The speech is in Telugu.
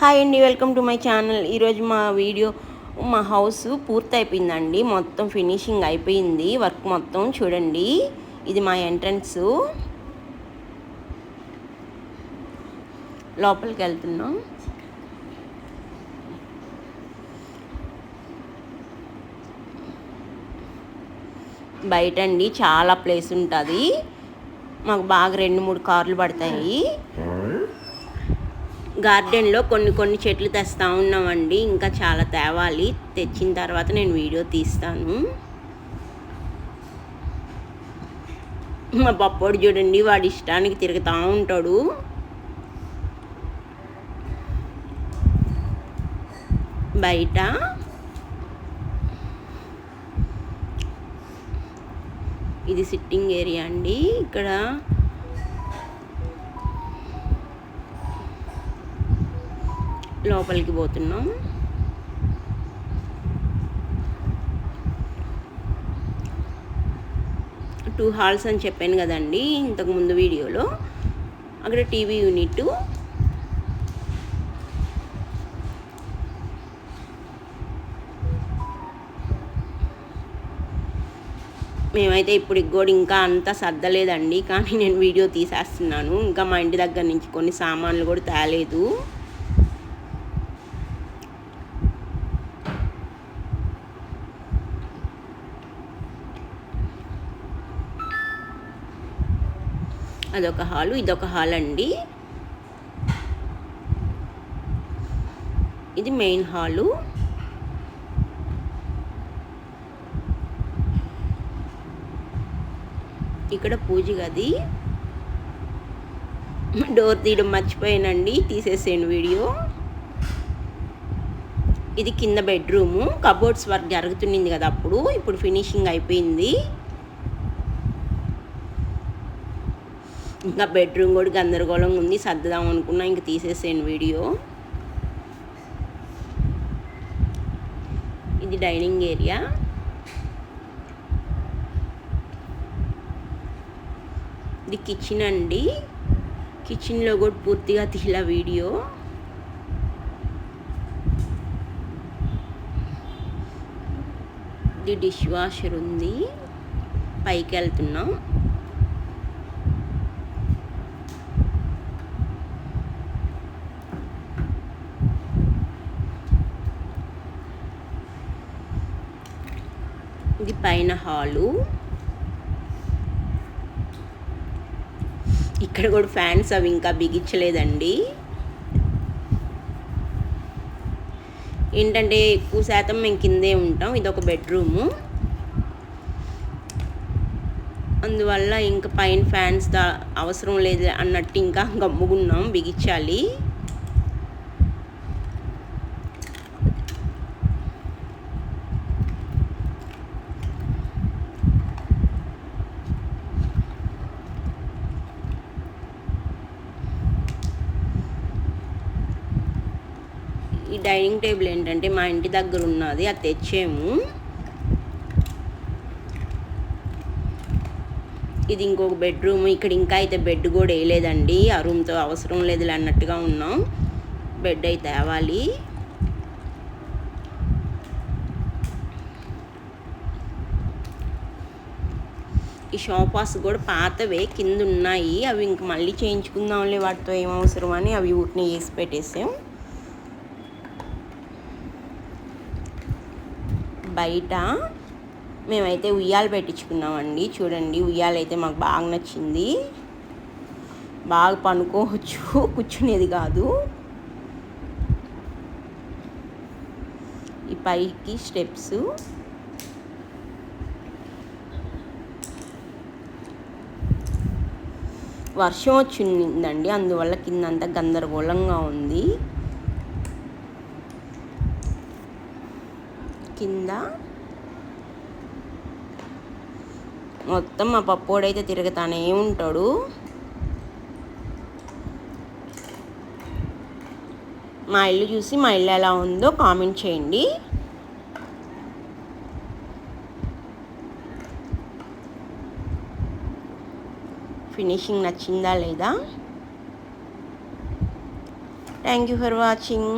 హాయ్ అండి వెల్కమ్ టు మై ఛానల్. ఈరోజు మా వీడియో మా హౌస్ పూర్తయిపోయిందండి. మొత్తం ఫినిషింగ్ అయిపోయింది. వర్క్ మొత్తం చూడండి. ఇది మా ఎంట్రన్స్. లోపలికి వెళ్తున్నాం. బయట అండి చాలా ప్లేస్ ఉంటుంది. మాకు బాగా రెండు మూడు కార్లు పడతాయి. గార్డెన్లో కొన్ని కొన్ని చెట్లు తెస్తా ఉన్నామండి. ఇంకా చాలా తేవాలి. తెచ్చిన తర్వాత నేను వీడియో తీస్తాను. మా పప్పోడు చూడండి వాడి ఇష్టానికి తిరుగుతూ ఉంటాడు. బయట. ఇది సిట్టింగ్ ఏరియా అండి. ఇక్కడ లోపలికి పోతున్నాం టూ హాల్స్ అని చెప్పాను కదండి ఇంతకు ముందు వీడియోలో. అక్కడ టీవీ యూనిట్. మేమైతే ఇప్పుడు కూడా ఇంకా అంతా సర్దలేదండి కానీ నేను వీడియో తీసేస్తున్నాను. ఇంకా మా ఇంటి దగ్గర నుంచి కొన్ని సామాన్లు కూడా తేలేదు. అదొక హాలు ఇదొక హాల్ అండి ఇది మెయిన్ హాలు. ఇక్కడ పూజ గది. డోర్ తీయడం మర్చిపోయానండి తీసేసాను వీడియో. ఇది కింద బెడ్రూము కబోర్డ్స్ వర్క్ జరుగుతున్నింది కదా అప్పుడు ఇప్పుడు ఫినిషింగ్ అయిపోయింది. ఇంకా బెడ్రూమ్ కూడా గందరగోళం ఉంది సర్దుదాం అనుకున్నా ఇంక తీసేసాను వీడియో. ఇది డైనింగ్ ఏరియా. ఇది కిచెన్ అండి. కిచెన్లో కూడా పూర్తిగా తీల వీడియో. ఇది డిష్ వాషర్ ఉంది. పైకి వెళ్తున్నాం. ఇది పైన హాలు. ఇక్కడ కూడా ఫ్యాన్స్ అవి ఇంకా బిగించలేదండి. ఏంటంటే ఎక్కువ శాతం మేము కిందే ఉంటాం ఇది ఒక బెడ్రూము. అందువల్ల ఇంకా పైన ఫ్యాన్స్ అవసరం లేదు అన్నట్టు ఇంకా గమ్ముగున్నాం బిగించాలి. ఈ డైనింగ్ టేబుల్ ఏంటంటే మా ఇంటి దగ్గర ఉన్నది అది తెచ్చాము. ఇది ఇంకొక బెడ్రూమ్ ఇక్కడ ఇంకా అయితే బెడ్ కూడా వేయలేదండి ఆ రూమ్తో అవసరం లేదు అన్నట్టుగా ఉన్నాం. బెడ్ అయితే తేవాలి. ఈ షోఫాస్ కూడా పాతవే కింద ఉన్నాయి. అవి ఇంక మళ్ళీ చేయించుకుందాంలే వాటితో ఏం అవసరం అని అవి ఊటిని వేసి పెట్టేసాం. బయట మేమైతే ఉయ్యాలు పెట్టించుకున్నామండి. చూడండి ఉయ్యాలు అయితే మాకు బాగా నచ్చింది. బాగా పనుకోవచ్చు. కూర్చునేది కాదు. ఈ పైకి స్టెప్స్. వర్షం వచ్చిందండి. అందువల్ల కిందంతా గందరగోళంగా ఉంది. కింద. మొత్తం మా పప్పోడైతే తిరుగుతానే ఉంటాడు. మా ఇల్లు చూసి మా ఇల్లు ఎలా ఉందో కామెంట్ చేయండి. ఫినిషింగ్ నచ్చిందా లేదా? Thank you for watching